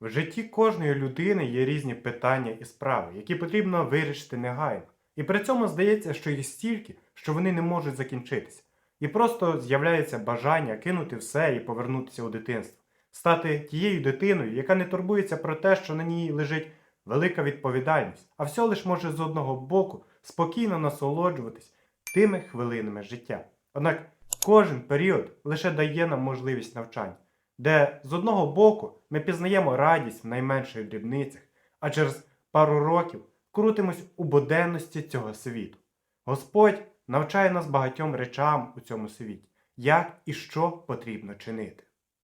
В житті кожної людини є різні питання і справи, які потрібно вирішити негайно. І при цьому здається, що їх стільки, що вони не можуть закінчитися. І просто з'являється бажання кинути все і повернутися у дитинство, стати тією дитиною, яка не турбується про те, що на ній лежить велика відповідальність, а все лиш може з одного боку спокійно насолоджуватись тими хвилинами життя. Однак кожен період лише дає нам можливість навчання, де з одного боку ми пізнаємо радість в найменших дрібницях, а через пару років крутимось у буденності цього світу. Господь навчає нас багатьом речам у цьому світі, як і що потрібно чинити.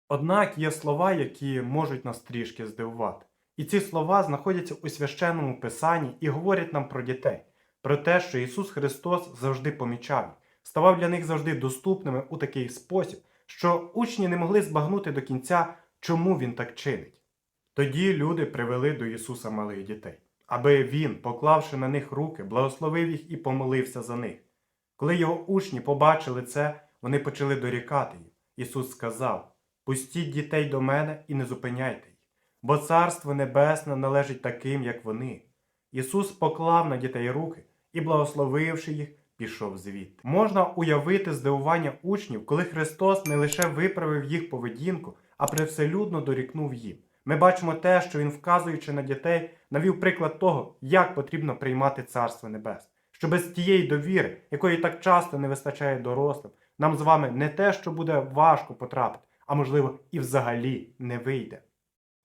Однак є слова, які можуть нас трішки здивувати. І ці слова знаходяться у священному писанні і говорять нам про дітей, про те, що Ісус Христос завжди помічав, ставав для них завжди доступними у такий спосіб, що учні не могли збагнути до кінця, чому Він так чинить. Тоді люди привели до Ісуса малих дітей, аби Він, поклавши на них руки, благословив їх і помолився за них. Коли його учні побачили це, вони почали дорікати їм. Ісус сказав: Пустіть дітей до мене і не зупиняйте їх, бо Царство Небесне належить таким, як вони. Ісус поклав на дітей руки і, благословивши їх, пішов звідти. Можна уявити здивування учнів, коли Христос не лише виправив їх поведінку, а привселюдно дорікнув їм. Ми бачимо те, що Він, вказуючи на дітей, навів приклад того, як потрібно приймати Царство Небесне. Що без тієї довіри, якої так часто не вистачає дорослим, нам з вами не те, що буде важко потрапити, а можливо і взагалі не вийде.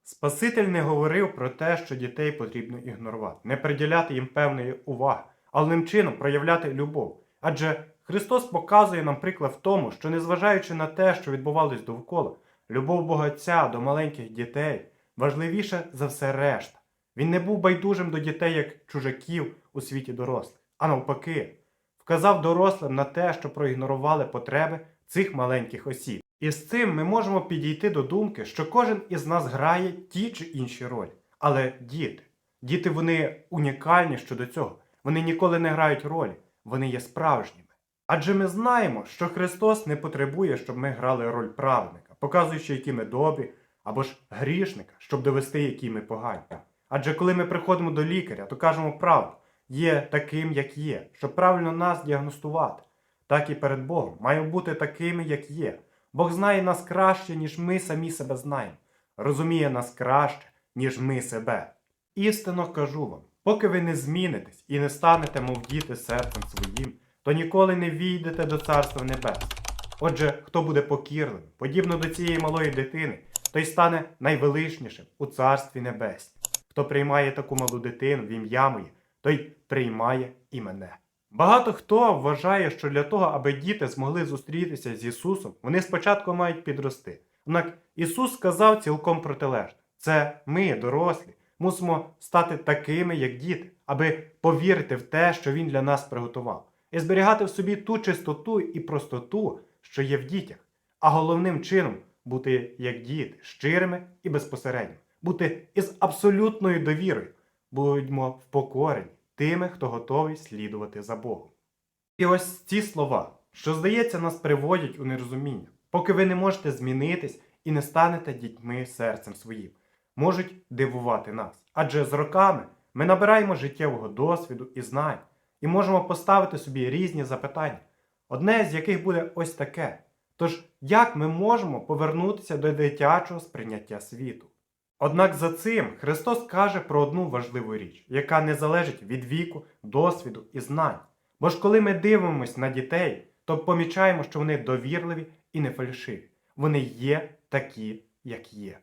Спаситель не говорив про те, що дітей потрібно ігнорувати, не приділяти їм певної уваги, але чином проявляти любов. Адже Христос показує нам приклад в тому, що незважаючи на те, що відбувалось довкола, любов Богатця до маленьких дітей важливіша за все решта. Він не був байдужим до дітей як чужаків у світі дорослих, а навпаки, вказав дорослим на те, що проігнорували потреби цих маленьких осіб. І з цим ми можемо підійти до думки, що кожен із нас грає ті чи інші ролі. Але діти, діти вони унікальні щодо цього. Вони ніколи не грають ролі, вони є справжніми. Адже ми знаємо, що Христос не потребує, щоб ми грали роль праведника, показуючи, які ми добрі, або ж грішника, щоб довести, які ми погані. Адже коли ми приходимо до лікаря, то кажемо правду, є таким, як є, щоб правильно нас діагностувати. Так і перед Богом маємо бути такими, як є. Бог знає нас краще, ніж ми самі себе знаємо, розуміє нас краще, ніж ми себе. Істинно кажу вам, поки ви не змінитесь і не станете, мов діти серцем своїм, то ніколи не війдете до Царства Небес. Отже, хто буде покірливим, подібно до цієї малої дитини, той стане найвеличнішим у Царстві Небеснім. Хто приймає таку малу дитину в ім'я моє, той приймає і мене. Багато хто вважає, що для того, аби діти змогли зустрітися з Ісусом, вони спочатку мають підрости. Однак Ісус сказав цілком протилежне: це ми, дорослі, мусимо стати такими, як діти, аби повірити в те, що Він для нас приготував, і зберігати в собі ту чистоту і простоту, що є в дітях, а головним чином бути як діти, щирими і безпосередніми, бути із абсолютною довірою, будьмо впокорені тими, хто готовий слідувати за Богом. І ось ці слова, що, здається, нас приводять у нерозуміння, поки ви не можете змінитись і не станете дітьми серцем своїм, можуть дивувати нас. Адже з роками ми набираємо життєвого досвіду і знань, і можемо поставити собі різні запитання, одне з яких буде ось таке. Тож, як ми можемо повернутися до дитячого сприйняття світу? Однак за цим Христос каже про одну важливу річ, яка не залежить від віку, досвіду і знань. Бо ж коли ми дивимося на дітей, то помічаємо, що вони довірливі і не фальшиві. Вони є такі, як є.